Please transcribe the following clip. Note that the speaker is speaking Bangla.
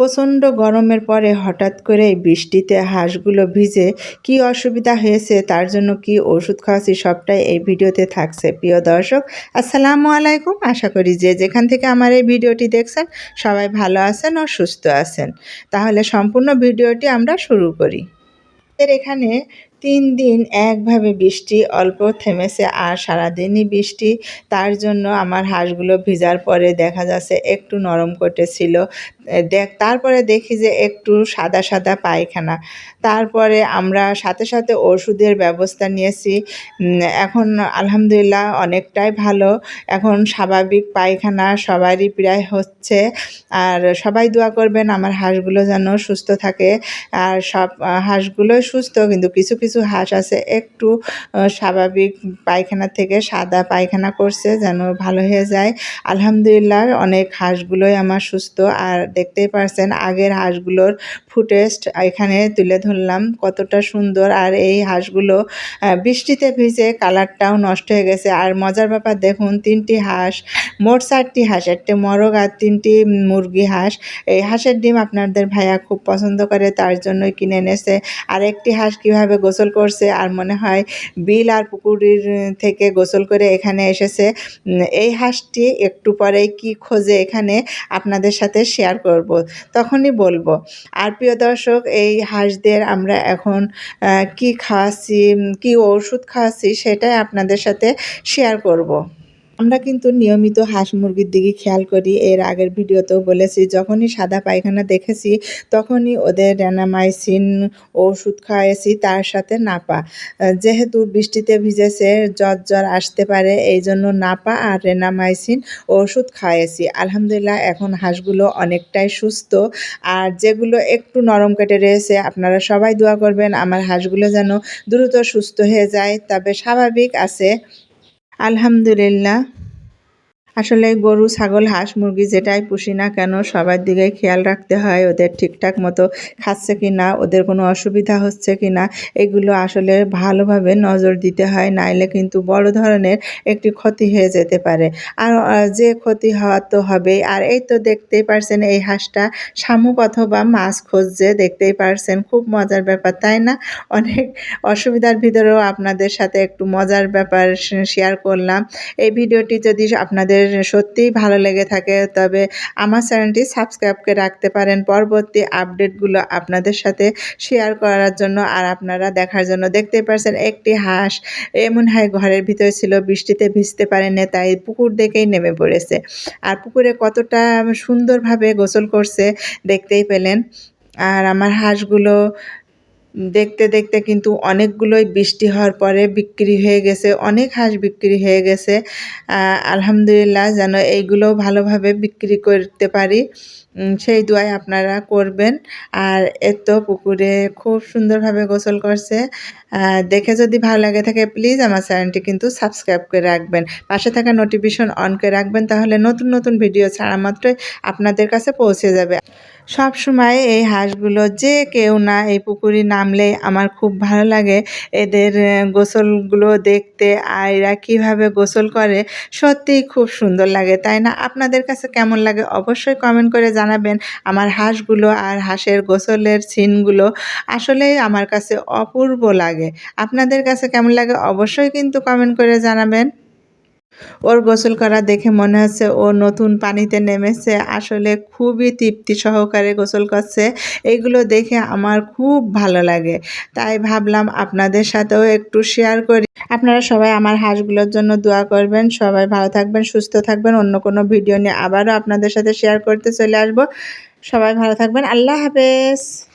প্রচণ্ড গরমের পরে হঠাৎ করে বৃষ্টিতে হাঁসগুলো ভিজে কি অসুবিধা হয়েছে, তার জন্য কি ওষুধ খাওয়াছি সবটাই এই ভিডিওতে থাকছে। প্রিয় দর্শক, আসসালামু আলাইকুম। আশা করি যে যেখান থেকে আমার এই ভিডিওটি দেখছেন, সবাই ভালো আছেন ও সুস্থ আছেন। তাহলে সম্পূর্ণ ভিডিওটি আমরা শুরু করি। এখানে তিন দিন একভাবে বৃষ্টি, অল্প থেমেছে আর সারাদিনই বৃষ্টি। তার জন্য আমার হাঁসগুলো ভিজার পরে দেখা যাচ্ছে একটু নরম কটেছিল। দেখ, তারপরে দেখি যে একটু সাদা সাদা পায়খানা। তারপরে আমরা সাথে সাথে ওষুধের ব্যবস্থা নিয়েছি। এখন আলহামদুলিল্লাহ অনেকটাই ভালো। এখন স্বাভাবিক পায়খানা সবারই প্রায় হচ্ছে। আর সবাই দোয়া করবেন আমার হাঁসগুলো যেন সুস্থ থাকে। আর সব হাঁসগুলোই সুস্থ, কিন্তু কিছু কিছু হাঁস আছে, একটু স্বাভাবিক পায়খানা থেকে সাদা পায়খানা করছে যেন ভালো হয়ে যায়। আলহামদুলিল্লাহ, অনেক হাঁসগুলোই আমার সুস্থ। আর দেখতেই পারছেন, আগের হাঁসগুলোর ফুটেজ এখানে তুলে ধরলাম কতটা সুন্দর আর এই হাঁসগুলো বৃষ্টিতে ভিজে কালারটাও নষ্ট হয়ে গেছে। আর মজার ব্যাপার দেখুন, তিনটি হাঁস, মোট চারটি হাঁস, একটি মরগ আর তিনটি মুরগি হাঁস। এই হাঁসের ডিম আপনাদের ভাইয়া খুব পছন্দ করে, তার জন্যই কিনে এনেছে। আর একটি হাঁস কীভাবে গোসল করছে আর মনে হয় বিল আর পুকুরির থেকে গোসল করে এখানে এসেছে। এই হাঁসটি একটু পরেই কি খোঁজে এখানে আপনাদের সাথে শেয়ার করব, তখনই বলব। আর প্রিয় দর্শক, এই হাঁসদের আমরা এখন কি খাওয়াচ্ছি কি ওষুধ খাওয়াচ্ছি সেটাই আপনাদের সাথে শেয়ার করব। আমরা কিন্তু নিয়মিত হাঁস মুরগির দিকে খেয়াল করি। এর আগের ভিডিওতেও বলেছি, যখনই সাদা পায়খানা দেখেছি, তখনই ওদের র্যানামাইসিন ওষুধ খাওয়াইছি তার সাথে নাপা। যেহেতু বৃষ্টিতে ভিজেছে, জ্বর জ্বর আসতে পারে এই জন্য নাপা আর রেনামাইসিন ওষুধ খাওয়াইছি। আলহামদুলিল্লাহ, এখন হাঁসগুলো অনেকটাই সুস্থ। আর যেগুলো একটু নরম কেটে রয়েছে, আপনারা সবাই দোয়া করবেন, আমার হাঁসগুলো যেন দ্রুত সুস্থ হয়ে যায়। তবে স্বাভাবিক আছে আলহামদুলিল্লাহ। আসলে গরু, ছাগল, হাঁস, মুরগি যেটাই পুষি না কেন সবার দিকে খেয়াল রাখতে হয় ওদের ঠিকঠাক মতো খাচ্ছে কি না, ওদের কোনো অসুবিধা হচ্ছে কি না, এগুলো আসলে ভালোভাবে নজর দিতে হয়, নাইলে কিন্তু বড় ধরনের একটি ক্ষতি হয়ে যেতে পারে। আর যে ক্ষতি হওয়া তো হবেই। আর এই তো দেখতেই পারছেন এই হাঁসটা শামুক অথবা মাছ খুঁজছে, দেখতেই পারছেন খুব মজার ব্যাপার, তাই না? অনেক অসুবিধার ভিতরেও আপনাদের সাথে একটু মজার ব্যাপার শেয়ার করলাম। এই ভিডিওটি যদি আপনাদের সত্যিই ভালো লেগে থাকে। তবে আমার চ্যানেলটি সাবস্ক্রাইব করে রাখতে পারেন। পরবর্তী আপডেটগুলো আপনাদের সাথে শেয়ার করার জন্য আর আপনারা দেখার জন্য। দেখতে পারছেন একটি হাঁস এমন হয় ঘরের ভিতরে ছিল, বৃষ্টিতে ভিজতে পারেনি, তাই পুকুর দেখেই নেমে পড়েছে। আর পুকুরে কতটা সুন্দরভাবে গোসল করছে দেখতেই পেলেন। আর আমার হাঁসগুলো দেখতে দেখতে কিন্তু অনেকগুলোই বৃষ্টি হওয়ার পরে বিক্রি হয়ে গেছে, অনেক হাঁস বিক্রি হয়ে গেছে। আলহামদুলিল্লাহ যেন এইগুলো ভালোভাবে বিক্রি করতে পারি। সেই দোয়াই আপনারা করবেন। আর এত পুকুরে খুব সুন্দরভাবে গোসল করছে। দেখে যদি ভালো লাগে থাকে প্লিজ আমার চ্যানেলটি কিন্তু সাবস্ক্রাইব করে রাখবেন। পাশে থাকা নোটিফিকেশন অন করে রাখবেন, তাহলে নতুন নতুন ভিডিও ছাড়া মাত্রই আপনাদের কাছে পৌঁছে যাবে। সব সময় এই হাঁসগুলো যে কেউ না এই পুকুরে নামলে আমার খুব ভালো লাগে। এদের গোসলগুলো দেখতে আর এরা কীভাবে গোসল করে, সত্যিই খুব সুন্দর লাগে, তাই না? আপনাদের কাছে কেমন লাগে অবশ্যই কমেন্ট করে জানাবেন। আমার হাঁসগুলো আর হাঁসের গোসলের সিনগুলো আসলেই আমার কাছে অপূর্ব লাগে। আপনাদের কাছে কেমন লাগে অবশ্যই কিন্তু কমেন্ট করে জানাবেন। ওর গোসল করা দেখে মনে হচ্ছে ও নতুন পানিতে নেমেছে। আসলে খুবই তৃপ্তি সহকারে গোসল করছে। এইগুলো দেখে আমার খুব ভালো লাগে। তাই ভাবলাম আপনাদের সাথেও একটু শেয়ার করি। আপনারা সবাই আমার হাঁসগুলোর জন্য দোয়া করবেন। সবাই ভালো থাকবেন, সুস্থ থাকবেন। অন্য কোনো ভিডিও নিয়ে আবারও আপনাদের সাথে শেয়ার করতে চলে আসব। সবাই ভালো থাকবেন। আল্লাহ হাফেজ।